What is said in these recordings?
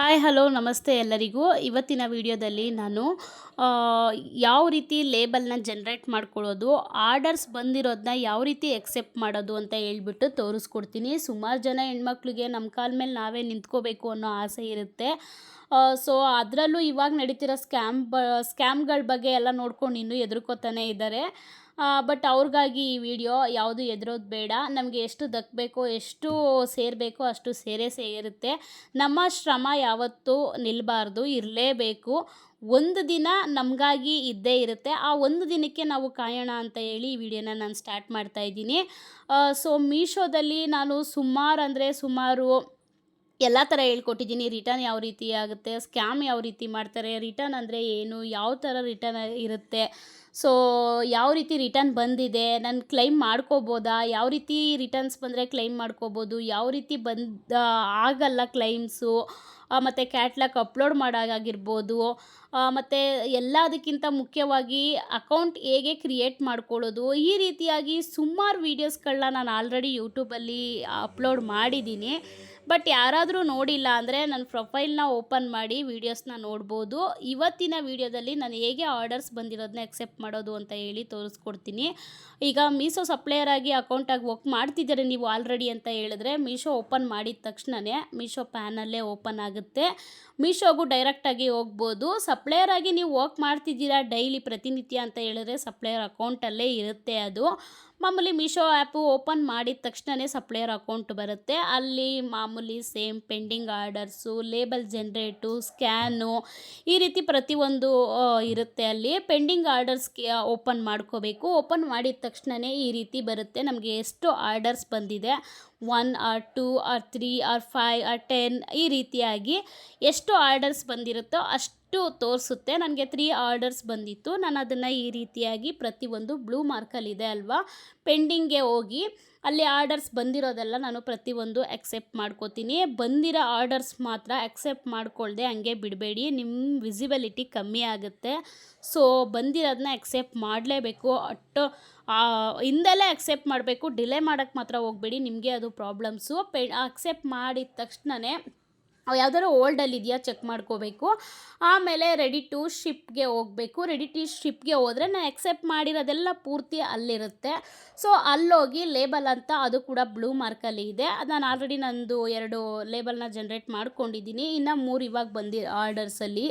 Hi hello ನಮಸ್ತೆ ಎಲ್ಲರಿಗೂ. ಇವತ್ತಿನ ವಿಡಿಯೋದಲ್ಲಿ ನಾನು ಯಾವ ರೀತಿ ಲೇಬಲ್ನ ಜನ್ರೇಟ್ ಮಾಡ್ಕೊಳ್ಳೋದು ಆರ್ಡರ್ಸ್ ಬಂದಿರೋದನ್ನ ಯಾವ ರೀತಿ ಎಕ್ಸೆಪ್ಟ್ ಮಾಡೋದು ಅಂತ ಹೇಳ್ಬಿಟ್ಟು ತೋರಿಸ್ಕೊಡ್ತೀನಿ. ಸುಮಾರು ಜನ ಹೆಣ್ಮಕ್ಳಿಗೆ ನಮ್ಮ ಕಾಲ ಮೇಲೆ ನಾವೇ ನಿಂತ್ಕೋಬೇಕು ಅನ್ನೋ ಆಸೆ ಇರುತ್ತೆ. ಸೊ ಅದರಲ್ಲೂ ಇವಾಗ ನಡೀತಿರೋ ಸ್ಕ್ಯಾಮ್ ಬ ಸ್ಕ್ಯಾಮ್ಗಳ ಬಗ್ಗೆ ಎಲ್ಲ ನೋಡ್ಕೊಂಡು ಇನ್ನೂ ಎದುರ್ಕೋತಾನೆ ಇದ್ದಾರೆ. ಬಟ್ ಅವ್ರಿಗಾಗಿ ಈ ವಿಡಿಯೋ ಯಾವುದು ಎದುರೋದು ಬೇಡ. ನಮಗೆ ಎಷ್ಟು ದಕ್ಕಬೇಕೋ ಎಷ್ಟು ಸೇರಬೇಕೋ ಅಷ್ಟು ಸೇರೇ ಸೇರುತ್ತೆ. ನಮ್ಮ ಶ್ರಮ ಯಾವತ್ತೂ ನಿಲ್ಲಬಾರ್ದು ಇರಲೇಬೇಕು. ಒಂದು ದಿನ ನಮಗಾಗಿ ಇದ್ದೇ ಇರುತ್ತೆ. ಆ ಒಂದು ದಿನಕ್ಕೆ ನಾವು ಕಾಯೋಣ ಅಂತ ಹೇಳಿ ಈ ವಿಡಿಯೋನ ನಾನು ಸ್ಟಾರ್ಟ್ ಮಾಡ್ತಾ ಇದ್ದೀನಿ. ಸೊ ಮೀಶೋದಲ್ಲಿ ನಾನು ಸುಮಾರು ಅಂದರೆ ಸುಮಾರು ಎಲ್ಲ ಥರ ಹೇಳ್ಕೊಟ್ಟಿದ್ದೀನಿ. ರಿಟರ್ನ್ ಯಾವ ರೀತಿ ಆಗುತ್ತೆ ಸ್ಕ್ಯಾಮ್ ಯಾವ ರೀತಿ ಮಾಡ್ತಾರೆ ರಿಟರ್ನ್ ಅಂದರೆ ಏನು, ಯಾವ ಥರ ರಿಟರ್ನ್ ಇರುತ್ತೆ ಸೊ ಯಾವ ರೀತಿ ರಿಟರ್ನ್ ಬಂದಿದೆ? ನಾನು ಕ್ಲೈಮ್ ಮಾಡ್ಕೋಬೋದಾ? ಯಾವ ರೀತಿ ರಿಟರ್ನ್ಸ್ ಬಂದರೆ ಕ್ಲೈಮ್ ಮಾಡ್ಕೋಬೋದು? ಯಾವ ರೀತಿ ಬಂದ ಆಗಲ್ಲ ಕ್ಲೈಮ್ಸು ಮತ್ತು ಕ್ಯಾಟ್ಲಾಗ್ ಅಪ್ಲೋಡ್ ಮಾಡೋದಾಗಿರ್ಬೋದು ಮತ್ತು ಎಲ್ಲದಕ್ಕಿಂತ ಮುಖ್ಯವಾಗಿ ಅಕೌಂಟ್ ಹೇಗೆ ಕ್ರಿಯೇಟ್ ಮಾಡ್ಕೊಳ್ಳೋದು? ಈ ರೀತಿಯಾಗಿ ಸುಮಾರು ವೀಡಿಯೋಸ್ಗಳನ್ನ ನಾನು ಆಲ್ರೆಡಿ ಯೂಟ್ಯೂಬಲ್ಲಿ ಅಪ್ಲೋಡ್ ಮಾಡಿದ್ದೀನಿ. ಬಟ್ ಯಾರಾದರೂ ನೋಡಿಲ್ಲ ಅಂದರೆ ನನ್ನ ಪ್ರೊಫೈಲ್ನ ಓಪನ್ ಮಾಡಿ ವೀಡಿಯೋಸ್ನ ನೋಡ್ಬೋದು. ಇವತ್ತಿನ ವೀಡಿಯೋದಲ್ಲಿ ನಾನು ಹೇಗೆ ಆರ್ಡರ್ಸ್ ಬಂದಿರೋದನ್ನ ಎಕ್ಸೆಪ್ಟ್ ಮಾಡೋದು ಅಂತ ಹೇಳಿ ತೋರಿಸ್ಕೊಡ್ತೀನಿ. ಈಗ ಮೀಶೋ ಸಪ್ಲೈಯರ್ ಆಗಿ ಅಕೌಂಟಾಗಿ ವರ್ಕ್ ಮಾಡ್ತಿದ್ದಾರೆ ನೀವು ಆಲ್ರೆಡಿ ಅಂತ ಹೇಳಿದ್ರೆ ಮೀಶೋ ಓಪನ್ ಮಾಡಿದ ತಕ್ಷಣವೇ ಮೀಶೋ ಪ್ಯಾನಲ್ಲೇ ಓಪನ್ ಆಗುತ್ತೆ. ಮೀಶೋಗೂ ಡೈರೆಕ್ಟಾಗಿ ಹೋಗ್ಬೋದು. ಸಪ್ಲೈಯರ್ ಆಗಿ ನೀವು ವರ್ಕ್ ಮಾಡ್ತಿದ್ದೀರಾ ಡೈಲಿ ಪ್ರತಿನಿತ್ಯ ಅಂತ ಹೇಳಿದ್ರೆ ಸಪ್ಲೈಯರ್ ಅಕೌಂಟಲ್ಲೇ ಇರುತ್ತೆ ಅದು. ಮಾಮೂಲಿ ಮೀಶೋ ಆ್ಯಪು ಓಪನ್ ಮಾಡಿದ ತಕ್ಷಣವೇ ಸಪ್ಲೈಯರ್ ಅಕೌಂಟ್ ಬರುತ್ತೆ. ಅಲ್ಲಿ ಮಾಮೂಲಿ same pending orders label generate scan ಈ ರೀತಿ ಪ್ರತಿಯೊಂದು ಇರುತ್ತೆ. ಅಲ್ಲಿ ಪೆಂಡಿಂಗ್ ಆರ್ಡರ್ಸ್ ಓಪನ್ ಮಾಡ್ಕೋಬೇಕು. ಓಪನ್ ಮಾಡಿದ ತಕ್ಷಣವೇ ಈ ರೀತಿ ಬರುತ್ತೆ. ನಮಗೆ ಎಷ್ಟು ಆರ್ಡರ್ಸ್ ಬಂದಿದೆ one or two or three or five or ten ಈ ರೀತಿಯಾಗಿ ಎಷ್ಟು ಆರ್ಡರ್ಸ್ ಬಂದಿರುತ್ತೋ ಅಷ್ಟು ತೋರಿಸುತ್ತೆ. ನನಗೆ ತ್ರೀ ಆರ್ಡರ್ಸ್ ಬಂದಿತ್ತು. ನಾನು ಅದನ್ನು ಈ ರೀತಿಯಾಗಿ ಪ್ರತಿಯೊಂದು ಬ್ಲೂ ಮಾರ್ಕಲ್ಲಿದೆ ಅಲ್ವಾ? ಪೆಂಡಿಂಗ್ಗೆ ಹೋಗಿ ಅಲ್ಲಿ ಆರ್ಡರ್ಸ್ ಬಂದಿರೋದೆಲ್ಲ ನಾನು ಪ್ರತಿಯೊಂದು ಅಕ್ಸೆಪ್ಟ್ ಮಾಡ್ಕೋತೀನಿ. ಬಂದಿರೋ ಆರ್ಡರ್ಸ್ ಮಾತ್ರ ಅಕ್ಸೆಪ್ಟ್ ಮಾಡ್ಕೊಳ್ಳದೆ ಹಂಗೆ ಬಿಡಬೇಡಿ. ನಿಮ್ಮ ವಿಸಿಬಿಲಿಟಿ ಕಮ್ಮಿ ಆಗುತ್ತೆ. ಸೊ ಬಂದಿರೋದನ್ನ ಅಕ್ಸೆಪ್ಟ್ ಮಾಡಲೇಬೇಕು. ಅಟ್ಟು ಹಿಂದೆಲ್ಲೇ ಅಕ್ಸೆಪ್ಟ್ ಮಾಡಬೇಕು. ಡಿಲೇ ಮಾಡೋಕ್ಕೆ ಮಾತ್ರ ಹೋಗಬೇಡಿ. ನಿಮಗೆ ಅದು ಪ್ರಾಬ್ಲಮ್ಸು ಪೆ ಅಕ್ಸೆಪ್ಟ್ ಮಾಡಿದ ತಕ್ಷಣವೇ ಯಾವ್ದಾದ್ರು ಓಲ್ಡಲ್ಲಿ ಇದೆಯಾ ಚೆಕ್ ಮಾಡ್ಕೋಬೇಕು. ಆಮೇಲೆ ರೆಡಿ ಟು ಶಿಪ್ಗೆ ಹೋಗಬೇಕು. ರೆಡಿ ಟು ಶಿಪ್ಗೆ ಹೋದರೆ ನಾನು ಎಕ್ಸೆಪ್ಟ್ ಮಾಡಿರೋದೆಲ್ಲ ಪೂರ್ತಿ ಅಲ್ಲಿರುತ್ತೆ. ಸೊ ಅಲ್ಲೋಗಿ ಲೇಬಲ್ ಅಂತ ಅದು ಕೂಡ ಬ್ಲೂ ಮಾರ್ಕಲ್ಲಿ ಇದೆ. ನಾನು ಆಲ್ರೆಡಿ ನಂದು ಎರಡು ಲೇಬಲ್ನ ಜನ್ರೇಟ್ ಮಾಡ್ಕೊಂಡಿದ್ದೀನಿ. ಇನ್ನು ಮೂರು ಇವಾಗ ಬಂದಿ ಆರ್ಡರ್ಸಲ್ಲಿ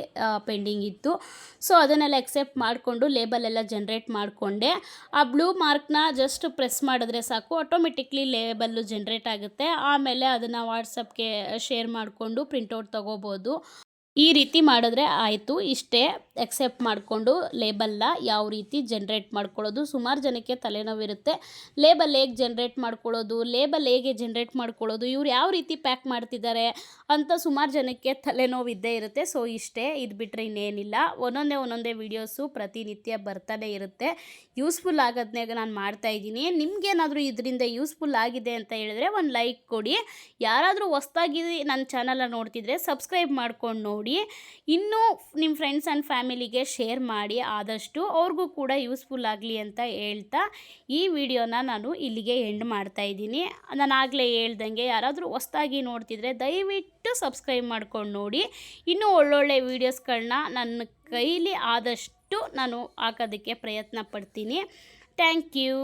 ಪೆಂಡಿಂಗ್ ಇತ್ತು. ಸೊ ಅದನ್ನೆಲ್ಲ ಎಕ್ಸೆಪ್ಟ್ ಮಾಡಿಕೊಂಡು ಲೇಬಲ್ ಎಲ್ಲ ಜನ್ರೇಟ್ ಮಾಡಿಕೊಂಡೆ. ಆ ಬ್ಲೂ ಮಾರ್ಕ್ನ ಜಸ್ಟ್ ಪ್ರೆಸ್ ಮಾಡಿದ್ರೆ ಸಾಕು. ಆಟೋಮೆಟಿಕ್ಲಿ ಲೇಬಲ್ಲು ಜನ್ರೇಟ್ ಆಗುತ್ತೆ. ಆಮೇಲೆ ಅದನ್ನು ವಾಟ್ಸಪ್ಗೆ ಶೇರ್ ಮಾಡಿಕೊಂಡು ಪ್ರಿಂಟೌಟ್ ತೊಗೋಬೋದು. ಈ ರೀತಿ ಮಾಡಿದ್ರೆ ಆಯಿತು. ಇಷ್ಟೇ. ಎಕ್ಸೆಪ್ಟ್ ಮಾಡಿಕೊಂಡು ಲೇಬಲ್ನ ಯಾವ ರೀತಿ ಜನ್ರೇಟ್ ಮಾಡ್ಕೊಳ್ಳೋದು. ಸುಮಾರು ಜನಕ್ಕೆ ತಲೆನೋವಿರುತ್ತೆ. ಲೇಬಲ್ ಹೇಗೆ ಜನ್ರೇಟ್ ಮಾಡ್ಕೊಳ್ಳೋದು ಲೇಬಲ್ ಹೇಗೆ ಜನ್ರೇಟ್ ಮಾಡ್ಕೊಳ್ಳೋದು, ಇವ್ರು ಯಾವ ರೀತಿ ಪ್ಯಾಕ್ ಮಾಡ್ತಿದ್ದಾರೆ ಅಂತ ಸುಮಾರು ಜನಕ್ಕೆ ತಲೆನೋವು ಇದ್ದೇ ಇರುತ್ತೆ. ಸೊ ಇಷ್ಟೇ. ಇದು ಬಿಟ್ಟರೆ ಇನ್ನೇನಿಲ್ಲ. ಒಂದೊಂದೇ ಒಂದೊಂದೇ ವೀಡಿಯೋಸು ಪ್ರತಿನಿತ್ಯ ಬರ್ತಾನೆ ಇರುತ್ತೆ. ಯೂಸ್ಫುಲ್ ಆಗೋದನ್ನೇ ನಾನು ಮಾಡ್ತಾ ಇದ್ದೀನಿ. ನಿಮ್ಗೇನಾದರೂ ಇದರಿಂದ ಯೂಸ್ಫುಲ್ ಆಗಿದೆ ಅಂತ ಹೇಳಿದ್ರೆ ಒಂದು ಲೈಕ್ ಕೊಡಿ. ಯಾರಾದರೂ ಹೊಸ್ದಾಗಿ ನನ್ನ ಚಾನಲ್ನ ನೋಡ್ತಿದ್ರೆ ಸಬ್ಸ್ಕ್ರೈಬ್ ಮಾಡ್ಕೊಂಡು ನೋಡಿ. ಇನ್ನೂ ನಿಮ್ಮ ಫ್ರೆಂಡ್ಸ್ ಆ್ಯಂಡ್ ಫ್ಯಾಮಿಲಿಗೆ ಶೇರ್ ಮಾಡಿ ಆದಷ್ಟು ಅವ್ರಿಗೂ ಕೂಡ ಯೂಸ್ಫುಲ್ ಆಗಲಿ ಅಂತ ಹೇಳ್ತಾ ಈ ವಿಡಿಯೋನ ನಾನು ಇಲ್ಲಿಗೆ ಎಂಡ್ ಮಾಡ್ತಾ ಇದ್ದೀನಿ. ನಾನು ಆಗಲೇ ಹೇಳ್ದಂಗೆ ಯಾರಾದರೂ ಹೊಸ್ದಾಗಿ ನೋಡ್ತಿದ್ರೆ ದಯವಿಟ್ಟು ಸಬ್ಸ್ಕ್ರೈಬ್ ಮಾಡ್ಕೊಂಡು ನೋಡಿ. ಇನ್ನೂ ಒಳ್ಳೊಳ್ಳೆ ವೀಡಿಯೋಸ್ಗಳನ್ನ ನನ್ನ ಕೈಲಿ ಆದಷ್ಟು ನಾನು ಹಾಕೋದಕ್ಕೆ ಪ್ರಯತ್ನ ಪಡ್ತೀನಿ. Thank you.